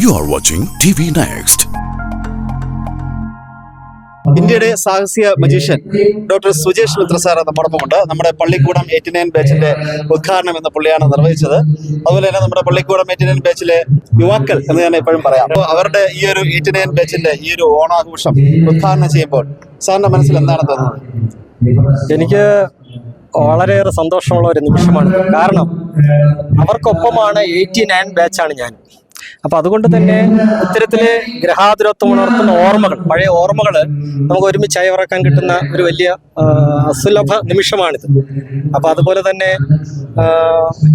You are watching TV Next. ഇന്ത്യയുടെ സാഹസിക magician doctor Sujesh Mitra sir നമ്മോടൊപ്പമുണ്ട് നമ്മുടെ പള്ളിക്കൂടം eighty nine ബാച്ചിന്റെ ഉദ്ഘാടനം എന്ന പുള്ളിയാണ് നിർവഹിച്ചത്. അതുപോലെ തന്നെ നമ്മുടെ പള്ളിക്കൂടം എയ്റ്റി നയൻ ബാച്ചിലെ യുവാക്കൾ എന്ന് ഞാൻ എപ്പോഴും പറയാം. അപ്പോൾ അവരുടെ ഈ ഒരു എയ്റ്റി നയൻ ബാച്ചിന്റെ ഈ ഒരു ഓണാഘോഷം ഉദ്ഘാടനം ചെയ്യുമ്പോൾ സാറിന്റെ മനസ്സിൽ എന്താണ് തോന്നുന്നത്? എനിക്ക് വളരെയേറെ സന്തോഷമുള്ള ഒരു നിമിഷമാണ്. കാരണം അവർക്കൊപ്പമാണ് എയ്റ്റി നയൻ ബാച്ചാണ് ഞാൻ. അപ്പൊ അതുകൊണ്ട് തന്നെ ഇത്തരത്തിൽ ഗ്രഹാതുരത്വം ഉണർത്തുന്ന ഓർമ്മകൾ പഴയ ഓർമ്മകൾ നമുക്ക് ഒരുമിച്ച് അയവിറക്കാൻ കിട്ടുന്ന ഒരു വലിയ അസുലഭ നിമിഷമാണിത്. അപ്പൊ അതുപോലെ തന്നെ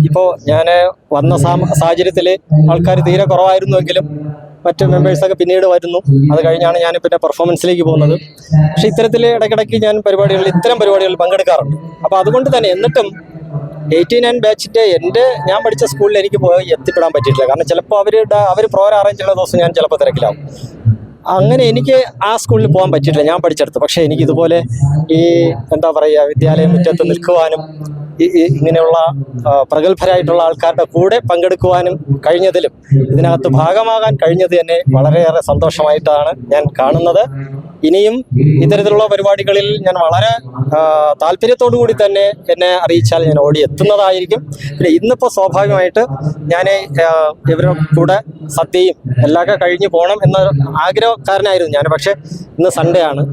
ഇപ്പോ ഞാൻ വന്ന സാഹചര്യത്തിൽ ആൾക്കാർ തീരെ കുറവായിരുന്നുവെങ്കിലും മറ്റ് മെമ്പേഴ്സൊക്കെ പിന്നീട് വരുന്നു. അത് കഴിഞ്ഞാണ് ഞാൻ പിന്നെ പെർഫോമൻസിലേക്ക് പോകുന്നത്. പക്ഷെ ഇത്തരത്തിൽ ഇടയ്ക്കിടയ്ക്ക് ഞാൻ പരിപാടികളിൽ ഇത്തരം പരിപാടികളിൽ പങ്കെടുക്കാറുണ്ട്. അപ്പോൾ അതുകൊണ്ട് തന്നെ എന്നിട്ടും എയ്റ്റി നയൻ ബാച്ചിന്റെ എന്റെ ഞാൻ പഠിച്ച സ്കൂളിൽ എനിക്ക് പോയി എത്തിപ്പെടാൻ പറ്റിയിട്ടില്ല. കാരണം ചിലപ്പോൾ അവരുടെ അവർ പ്രോഗ്രാം അറേഞ്ച് ചെയ്യുന്ന ദിവസം ഞാൻ ചിലപ്പോൾ തിരക്കിലാവും. അങ്ങനെ എനിക്ക് ആ സ്കൂളിൽ പോകാൻ പറ്റിയിട്ടില്ല. ഞാൻ പഠിച്ചെടുത്ത്. പക്ഷേ എനിക്ക് ഇതുപോലെ ഈ എന്താ പറയുക വിദ്യാലയ മുറ്റത്ത് നിൽക്കുവാനും ഇങ്ങനെയുള്ള പ്രഗത്ഭരായിട്ടുള്ള ആൾക്കാരുടെ കൂടെ പങ്കെടുക്കുവാനും കഴിഞ്ഞതിലും ഇതിനകത്ത് ഭാഗമാകാൻ കഴിഞ്ഞത് തന്നെ വളരെയേറെ സന്തോഷമായിട്ടാണ് ഞാൻ കാണുന്നത്. ഇനിയും ഇത്തരത്തിലുള്ള പരിപാടികളിൽ ഞാൻ വളരെ താല്പര്യത്തോടു കൂടി തന്നെ എന്നെ അറിയിച്ചാൽ ഞാൻ ഓടി എത്തുന്നതായിരിക്കും. പിന്നെ ഇന്നിപ്പോൾ സ്വാഭാവികമായിട്ട് ഞാൻ ഇവരുടെ കൂടെ സദ്യയും എല്ലാമൊക്കെ കഴിഞ്ഞ് പോകണം എന്ന ആഗ്രഹക്കാരനായിരുന്നു ഞാൻ. പക്ഷേ ഇന്ന് സൺഡേ ആണ്.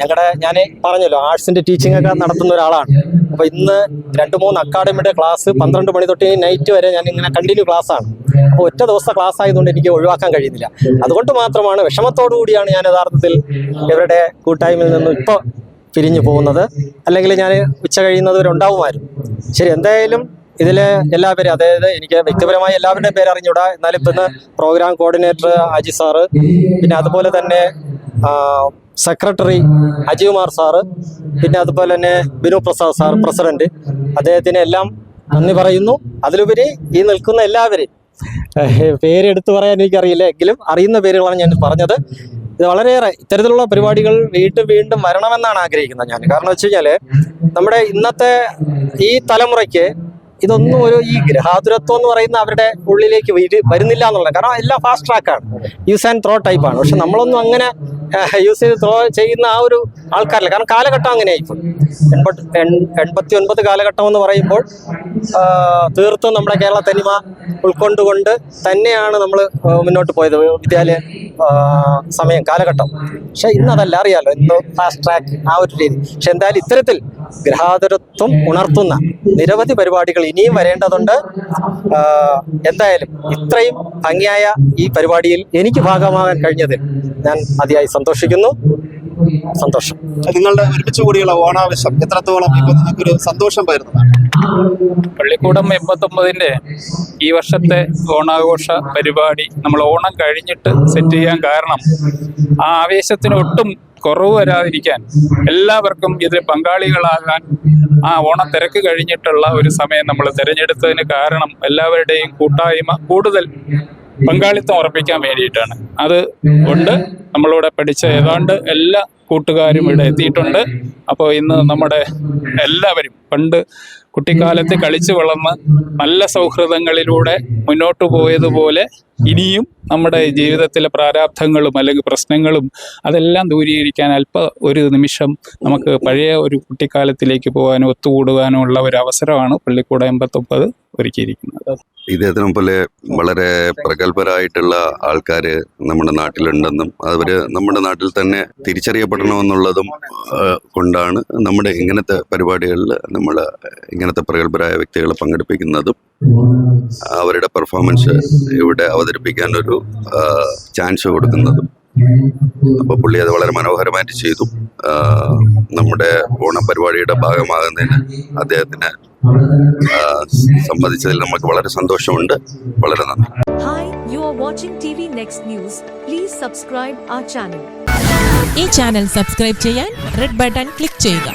ഞങ്ങളുടെ ഞാൻ പറഞ്ഞല്ലോ ആർട്സിന്റെ ടീച്ചിങ് ഒക്കെ നടത്തുന്ന ഒരാളാണ്. അപ്പോൾ ഇന്ന് രണ്ട് മൂന്ന് അക്കാഡമിയുടെ ക്ലാസ് പന്ത്രണ്ട് മണി തൊട്ട് നൈറ്റ് വരെ ഞാൻ ഇങ്ങനെ കണ്ടിന്യൂ ക്ലാസ് ആണ്. അപ്പോൾ ഒറ്റ ദിവസത്തെ ക്ലാസ് ആയതുകൊണ്ട് എനിക്ക് ഒഴിവാക്കാൻ കഴിയുന്നില്ല. അതുകൊണ്ട് മാത്രമാണ് വിഷമത്തോടു കൂടിയാണ് ഞാൻ യഥാർത്ഥത്തിൽ ഇവരുടെ കൂട്ടായ്മയിൽ നിന്നും ഇപ്പോൾ പിരിഞ്ഞു പോകുന്നത്. അല്ലെങ്കിൽ ഞാൻ ഉച്ച കഴിയുന്നവരുണ്ടാവുമായിരുന്നു ഉണ്ടാവുമായിരുന്നു. ശരി എന്തായാലും ഇതിലെ എല്ലാവരും അതായത് എനിക്ക് വ്യക്തിപരമായി എല്ലാവരുടെയും പേര് അറിഞ്ഞൂടാ എന്നാലും ഇപ്പം പ്രോഗ്രാം കോർഡിനേറ്റർ അജി സാറ് പിന്നെ അതുപോലെ തന്നെ സെക്രട്ടറി അജികുമാർ സാറ് പിന്നെ അതുപോലെ തന്നെ ബിനു പ്രസാദ് സാർ പ്രസിഡന്റ് അദ്ദേഹത്തിന് എല്ലാം നന്ദി പറയുന്നു. അതിലുപരി ഈ നിൽക്കുന്ന എല്ലാവരെയും പേരെടുത്ത് പറയാൻ എനിക്കറിയില്ല. എങ്കിലും അറിയുന്ന പേരുകളാണ് ഞാൻ പറഞ്ഞത്. ഇത് വളരെയേറെ ഇത്തരത്തിലുള്ള പരിപാടികൾ വീണ്ടും വീണ്ടും വരണമെന്നാണ് ആഗ്രഹിക്കുന്നത് ഞാൻ. കാരണം വെച്ച് കഴിഞ്ഞാൽ നമ്മുടെ ഇന്നത്തെ ഈ തലമുറയ്ക്ക് ഇതൊന്നും ഒരു ഈ ഗ്രഹാതുരത്വം എന്ന് പറയുന്ന അവരുടെ ഉള്ളിലേക്ക് വരു- വരുന്നില്ല എന്നുള്ളത്. കാരണം എല്ലാം ഫാസ്റ്റ് ട്രാക്കാണ് യൂസ് ആൻഡ് ത്രോ ടൈപ്പാണ് പക്ഷെ നമ്മളൊന്നും അങ്ങനെ യൂസ് ചെയ്ത് ത്രോ ചെയ്യുന്ന ആ ഒരു ആൾക്കാരില്ല. കാരണം കാലഘട്ടം അങ്ങനെയായിപ്പോൾ എൺപത്തി എൺപത്തി ഒൻപത് കാലഘട്ടം എന്ന് പറയുമ്പോൾ തീർത്തും നമ്മുടെ കേരള തനിമ ഉൾക്കൊണ്ടുകൊണ്ട് തന്നെയാണ് നമ്മൾ മുന്നോട്ട് പോയത്. വിദ്യാലയ സമയം കാലഘട്ടം. പക്ഷെ ഇന്നതല്ല അറിയാലോ. ഇന്ന് ഫാസ്റ്റ് ട്രാക്ക് ആ ഒരു രീതി. പക്ഷെ എന്തായാലും ഇത്തരത്തിൽ ഗ്രഹാതുരത്വം ഉണർത്തുന്ന നിരവധി പരിപാടികൾ ഇനിയും വരേണ്ടതുണ്ട്. എന്തായാലും ഇത്രയും ഭംഗിയായ ഈ പരിപാടിയിൽ എനിക്ക് ഭാഗമാകാൻ കഴിഞ്ഞതിൽ ഞാൻ അതിയായി സന്തോഷിക്കുന്നു. സന്തോഷം. നിങ്ങളുടെ ഒരുമിച്ച് കൂടിയുള്ള ഓണാവശ്യം എത്രത്തോളം ഇപ്പൊ നിങ്ങൾക്കൊരു സന്തോഷം പകരുന്നതാണ്? പള്ളിക്കൂടം എൺപത്തൊമ്പതിന്റെ ഈ വർഷത്തെ ഓണാഘോഷ പരിപാടി നമ്മൾ ഓണം കഴിഞ്ഞിട്ട് സെറ്റ് ചെയ്യാൻ കാരണം ആ ആവേശത്തിന് ഒട്ടും കുറവ് വരാതിരിക്കാൻ എല്ലാവർക്കും ഇതിൽ പങ്കാളികളാകാൻ ആ ഓണത്തിരക്ക് കഴിഞ്ഞിട്ടുള്ള ഒരു സമയം നമ്മൾ തിരഞ്ഞെടുത്തതിന് കാരണം എല്ലാവരുടെയും കൂട്ടായ്മ കൂടുതൽ പങ്കാളിത്തം ഉറപ്പിക്കാൻ വേണ്ടിയിട്ടാണ്. അത് കൊണ്ട് നമ്മളിവിടെ പഠിച്ച ഏതാണ്ട് എല്ലാ കൂട്ടുകാരും ഇവിടെ എത്തിയിട്ടുണ്ട്. അപ്പോൾ ഇന്ന് നമ്മുടെ എല്ലാവരും പണ്ട് കുട്ടിക്കാലത്ത് കളിച്ചു വളർന്ന് നല്ല സൗഹൃദങ്ങളിലൂടെ മുന്നോട്ട് പോയതുപോലെ ഇനിയും നമ്മുടെ ജീവിതത്തിലെ പ്രാരാബ്ധങ്ങളും അല്ലെങ്കിൽ പ്രശ്നങ്ങളും അതെല്ലാം ദൂരീകരിക്കാൻ അല്പ ഒരു നിമിഷം നമുക്ക് പഴയ ഒരു കുട്ടിക്കാലത്തിലേക്ക് പോകാനും ഒത്തുകൂടുവാനും ഉള്ള ഒരു അവസരമാണ് പള്ളിക്കൂട എൺപത്തൊമ്പത് ഒരുക്കിയിരിക്കുന്നത്. ഇദ്ദേഹത്തിനെ പോലെ വളരെ പ്രഗത്ഭരായിട്ടുള്ള ആൾക്കാർ നമ്മുടെ നാട്ടിലുണ്ടെന്നും അവർ നമ്മുടെ നാട്ടിൽ തന്നെ തിരിച്ചറിയപ്പെടണമെന്നുള്ളതും കൊണ്ടാണ് നമ്മുടെ ഇങ്ങനത്തെ പരിപാടികളിൽ നമ്മൾ ഇങ്ങനത്തെ പ്രഗത്ഭരായ വ്യക്തികളെ പങ്കെടുപ്പിക്കുന്നതും. അവരുടെ പെർഫോമൻസ് ഇവിടെ അവതരിപ്പിക്കാൻ ഒരു ചാൻസ് കൊടുക്കുന്നതും. അപ്പോൾ പുള്ളി അത് വളരെ മനോഹരമായിട്ട് ചെയ്തു. നമ്മുടെ ഓണപരിപാടിയുടെ ഭാഗമാകുന്നതിന് അദ്ദേഹത്തിന് സംബന്ധിച്ചതിൽ നമുക്ക് വളരെ സന്തോഷമുണ്ട്. വളരെ നന്ദി. Are watching TV next news Please subscribe our channel. ഈ ചാനൽ സബ്സ്ക്രൈബ് ചെയ്യാൻ റെഡ് ബട്ടൺ ക്ലിക്ക് ചെയ്യുക.